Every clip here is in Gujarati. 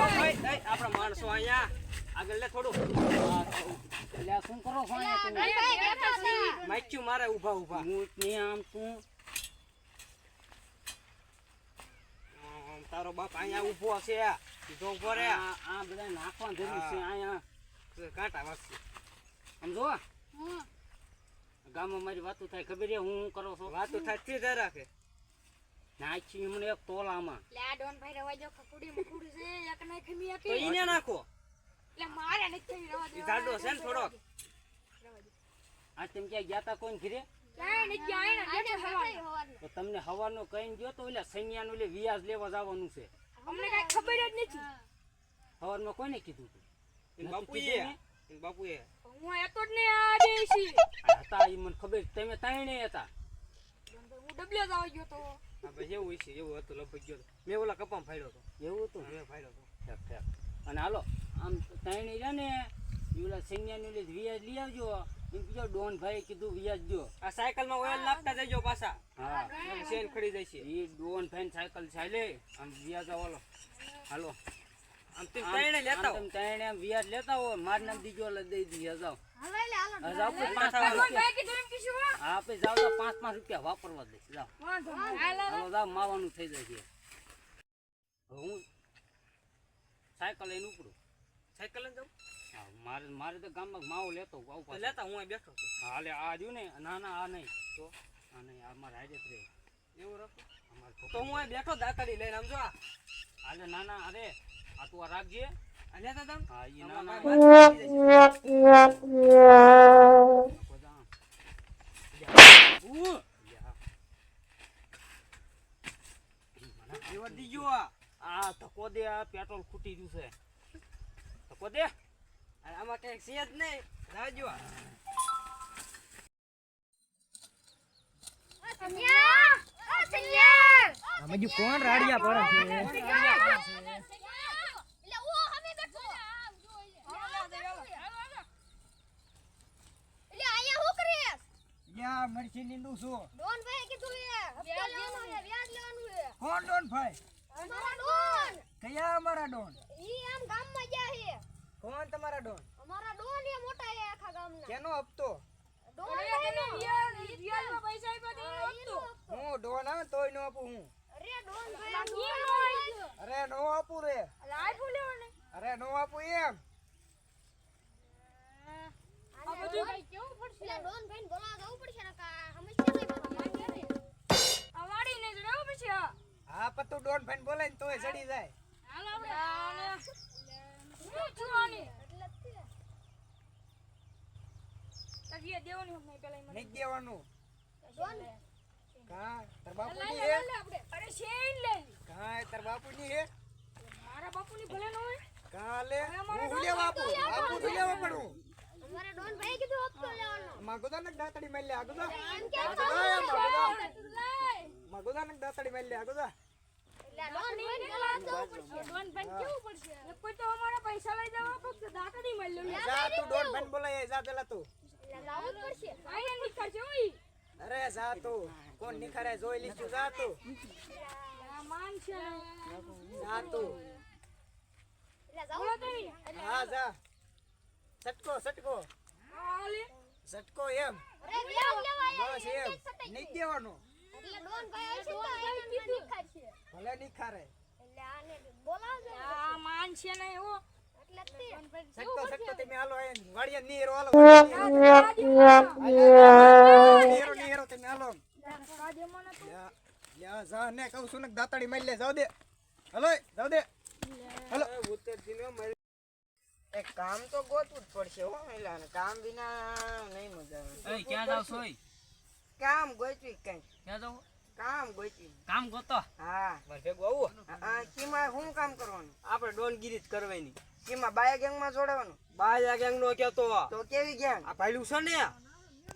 ભાઈ એ, આપણા માણસો અહીંયા આગળ લે થોડું એટલે શું કરો છો માચ્યું મારે ઊભા ઊભા હું ને આમ તું તારો બાપ અહીંયા ઊભો છે સીધો ઊભો રે આ આ બધા નાખવા જરૂર છે અહીંયા. કાંટા વાગશે. સમજો હમ. ગામમાં મારી વાતો થાય ખબર છે હું કરો છો? વાતો થાય તે જ રાખે. નાખી મને એક તોલામાં. એટલે આ ડોન ભાઈ રવા જો ખકુડી મકુડી છે એક ને ખમી તો ઈને નાખો. એટલે મારે નથી રવા દે જાડો છે ને થોડોક. આ તેમ કે ગયા તા કોઈ ઘરે? તમને હવાનો કહીને ગયો તો ઓલા સૈન્યાનું એટલે વ્યાજ લેવા જવાનું છે. અમને કઈ ખબર જ નથી. હવારમાં કોને કીધું તું? એન બાપુએ કીધું એ હું એતો જ નહીં આ દેશી હતા એ મને ખબર તમે ત્રણે હતા. હું ડબલે જ આવી ગયો તો. હા ભાઈ એવું છે એવું હતું લગભગ ગયો તો. મેં ઓલા કપામાં ફાડ્યો હતો. એવું હતું? મેં ફાડ્યો હતો. ઠેક ઠેક. અને હાલો આમ ત્રણે રહ્યા ને ઓલા સૈન્યાનું વ્યાજ લઈ આવજો. એમ કીધું ડોન ભાઈ કીધું વ્યાજ દો આ સાયકલમાં ઓઇલ નાખતા જજો પાછા. હા. ચેન ખડી જાય છે ડોન ભાઈ સાયકલ ચાલે. આમ વ્યાજ આવો હાલો. વાપરવા દઈશ જાઓ. માવાનું થઈ જાય છે. હું સાયકલ લઈને ઉપડું. સાયકલ લઈને જાઉં? મારે મારે તો ગામમાં માવો લેતો આવું. લેતા હું અહીં બેઠો છું. હાલે આ રહ્યું ને ના ના આ નહીં. તો? આ નહીં આ મારે હાજર રહે. એવું રાખો. અમારે તો હું અહીં બેઠો દાતાડી લઈને આમ જો હાલે ના ના અરે આ તું આ રાખજે આ લેતા તમ હા ઈ ના ના હમણાં મારી વાત થઈ બધા જશે. ઉ, યા. એવો દીજો આ આ ધક્કો દે આ પેટ્રોલ ખૂટી ગયું છે ધક્કો દે અને આમાં કંઈક છે જ નહીં રાજો આ. સંન્યા ઓ સંન્યા આમાં જો કોણ રાડિયા પડે છે એટલે ઓ અમે બેઠો એટલે આયા હું કરીસ મરચી લીંડું છું ડોન ભાઈ કીધું એ વ્યાજ લેવાનું છે વ્યાજ લેવાનું છે. કોણ ડોન ભાઈ? અમારા ડોન. કયા અમારા ડોન? ઈ આમ ગામમાં ગયા છે. કોણ તમારા ડોન? અમારા ડોન એ મોટા એ આખા ગામના. કેનો હપ્તો? ડોન ભાઈનો વ્યાજમાં પૈસા આપ્યા હપ્તો. હું ડોન આ તોય નો આપું હું. અરે ડોન ભાઈ અરે નો આપું રે. આઈફોન લેવાને. અરે નો આપું એમ. આ બધું ભાઈ કેવું પડશે? એટલે ડોન ભાઈને બોલાવા જવું પડશે ને કા સમસ્યા નહીં મારા આ વાડીને જ રહેવું પડશે. હા પણ તું ડોન ભાઈ બોલાય તોય ચડી જાય. હાલો આપણે. શું જોવાની? એટલે જ દેવાની હમ નહીં પેલા નહીં દેવાનું ડોન કા તાર બાપુ ની હે? અરે શેન લે? કા તાર બાપુ ની હે? મારા બાપુની ભલે ન હોય. કા હું હું લેવા આપું આપું લેવા પડું ડોન ભાઈ કીધું હપ્તો લેવાનો. માગુદા ને દાતડી મેલ લે આગુદા માગુદા. ને દાતડી મેલ લે આગુદા એટલે ડોન ભાઈને બોલાવા જવું પડશે? ડોન ભાઈને કેવું પડશે? એક કોઈ તો અમારા પૈસા લઈ જવા ફક્ત દાતડી મળી લો. જા તું ડોન ભાઈ બોલાય જા પેલા તું. એટલે લાવવું જ પડશે. આયા ની કરજો ઈ. અરે જા તું. કોણ નિખારે જોઈ લીધું જા તું. જા તું. હા જા. સટકો સટકો. આલે સટકો એમ. અરે બસ એમ. નહીં દેવાનો દેવાનું. એટલે ડોન ભાઈ છે તો એને નિખાર છે ભલે નિખારે. એટલે આને બોલાવજો આ માન છે ને એવો એટલે તે. સટકો સટકો તમે હાલો એ વાડિયા નીરો હાલો. નીરો નીરો તમે હાલો યા યા જા ને કહું છું ને દાતાડી મારી લે જાવ દે. હલો જાવ દે. હલો. ઉત્તરથી નો એક કામ તો ગોતવું જ પડશે હો એલાને કામ વિના નહીં મજા આવે. એ ક્યાં જાવ છો કામ ગોતવી કઈ. ક્યાં જાવ કામ ગોતવી કામ ગોતો? હા. મારે ભેગું આવું? આ કીમાં શું કામ કરવાનું? આપણે ડોનગીરી જ કરવાની. કીમાં બાયા ગેંગમાં જોડાવાનું? બાયા ગેંગ નો કેતો તો કેવી ગેંગ? આ ભાઈલું છે ને?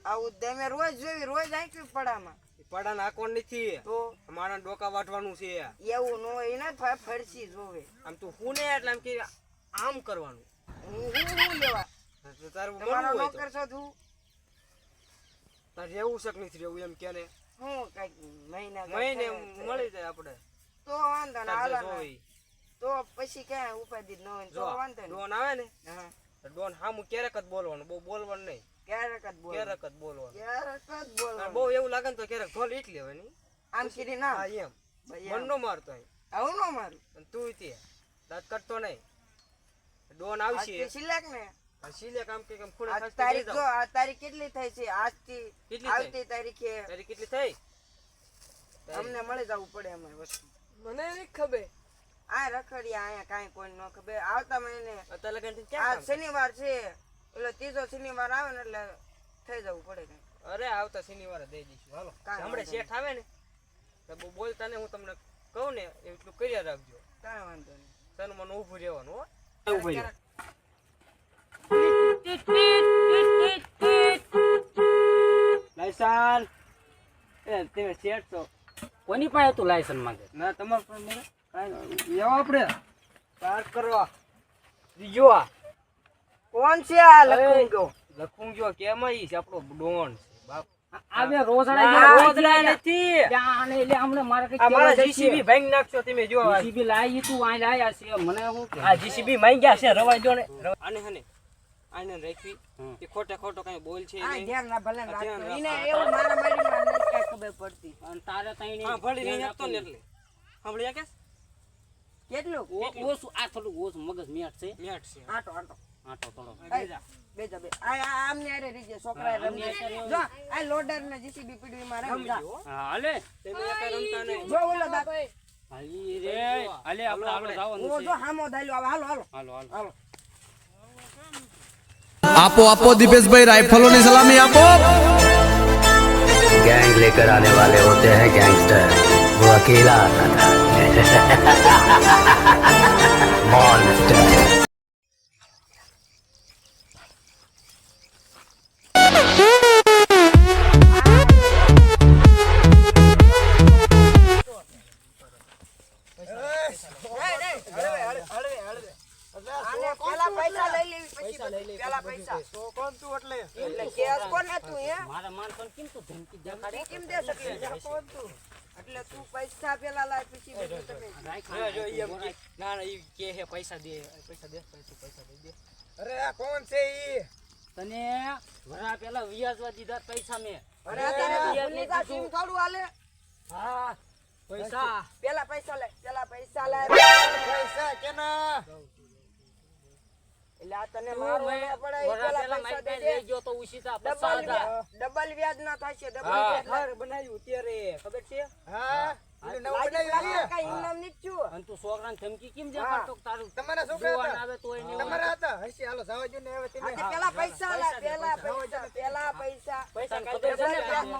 આવું તમે રોજ જોઈ રોજ આંકવી પડામાં. પડા નાખવાનું નથી. તો? મારા ડોકા વાટવાનું છે. એવું નો હોય ને ફ- ફરસી જોવે. આમ તું હું ને એટલે આમ કે આમ કરવાનું. તારું તમારો તો. નોકર છો તું? તાર રહેવું છે નથી રહેવું એમ કે ને. હું કંઈક મહિના મહિને મળી જાય આપણે. તો વાંધો ને હાલો ને. જોવે ઈ. તો પછી ક્યાં ઉપાધિ ન હોય તો વાંધો ડોન આવે ને? હા. ડોન હામું ક્યારેક જ બોલવાનું બહુ બોલવાનું નહીં. ક્યારેક જ બોલ ક્યારેક જ બોલવાનું. ક્યારેક જ બોલવાનું. બહુ એવું લાગે ને તો ક્યારેક ઢોલ ઈટ લેવાની આમ કીધી ના. એમ. મન નો મારતો હું આવું મારું. તું તે દાંત કાઢતો નહીં. ડોન આવશે. સિલેક ને સિલેક આમ કે કેમ ખૂણે તારીખ જો આ તારીખ કેટલી થઈ છે? આજથી કેટલી આવતી તારીખે તારીખ કેટલી થઈ? અમને મળી જવું પડે અમારી વસ્તુ. મને નહીં ખબર. આ રખડિયા અહીંયા કાંઈ કોઈ ન ખબર. આવતા મહિને અત્યારે લગનથી આ શનિવાર છે. એટલે ત્રીજો શનિવાર આવે ને એટલે થઈ જવું પડે કઈ અરે આવતા શનિવારે દઈ દઈશું. હાલો. હમણાં શેઠ આવે ને? તો બોલતા ને હું તમને કહું ને એટલું કર્યા રાખજો. કાંઈ વાંધો નહીં. તને મને ઊભું રહેવાનું હો. લાયસન એ તમે શેઠ છો કોની પાસે તું લાયસન માંગે? ના તમારે પણ કાંઈ આપણે પાર કરવા. બીજો આ. કોણ છે આ લખું ગયો લખું જો કેમ છે? આપણો ડોન છે બાપ. આવે રોજડા રોજડા નથી. ત્યાં આને હમણે મારે કઈ આ જીસીબી ભાંગી નાખશો તમે જો જીસીબી લાવી તું આ લાયા છે. મને હું આ જીસીબી માંગ્યા છે રવાઈ દો ને આને હને આને રાખવી. હમ. એ ખોટો કઈ બોલ છે આ ધ્યાન ના ભલે રાખતો રાખો. એવું મારા મારીમાં નથી ખબર પડતી. અને તારે તઈ નહીં હા ભળી નહીં આપતો ને એટલે. સાંભળ્યા કે? કેટલું? ઓ- ઓછું આ થોડું ઓછું મગજ મેટ છે. મેટ છે. આટો આટો. આટો થોડો બે જા બે. આ આમ ને અરે રીજે છોકરા રમી જો આ લોડર ને જીસીબી પીડવી માં રમતા હા હાલે. તમે એક રમતા નહીં. જો આપો આપો દીપેશભાઈ રાઇફલો ની સલામી આપો. गैंग लेकर आने वाले होते हैं गैंगस्टर वो अकेला आता પૈસા પેલા લાય પછી તમે રાખ જો, જો, ઈ એમ કે, ના કોણ છે ડબલ વ્યાજ ડબલ વ્યાજ ડબલ વ્યાજ બનાવ્યું ત્યારે ખબર છે હા.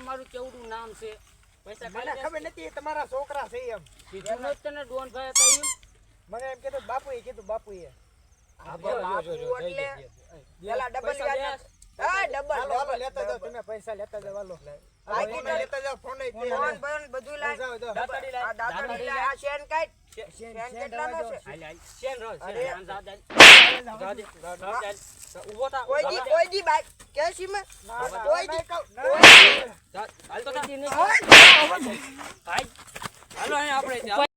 મારું કેવડું નામ છે? પૈસા ખબર નથી એ તમારા છોકરા છે એમ. કીધું નહોતું તને ડોન ભાઈ હતા એમ? મને એમ કીધું કીધું બાપુ એટલે પેલા ડબલ વ્યાજ ના હા ડબલ ડબલ લેતા તમે પૈસા લેતા હાલો. બાકી ફોન લેતા બધું લાય. દાતાડી લાય. દાતાડી લાય. આ શેન કાઢ. શેન- શેન કેટલાનો છે? હાલ હાલ. શેન રોજ, શેન. જા જા. જા દે, જા, જા, જા. ઊભો થા, કોઈ દી કોઈ દી બાઈક કેસી માં કોઈ દી. હાલ તો થા. કોઈ દી નહીં. હાલ. હાલો અહીં આપણે ત્યાં.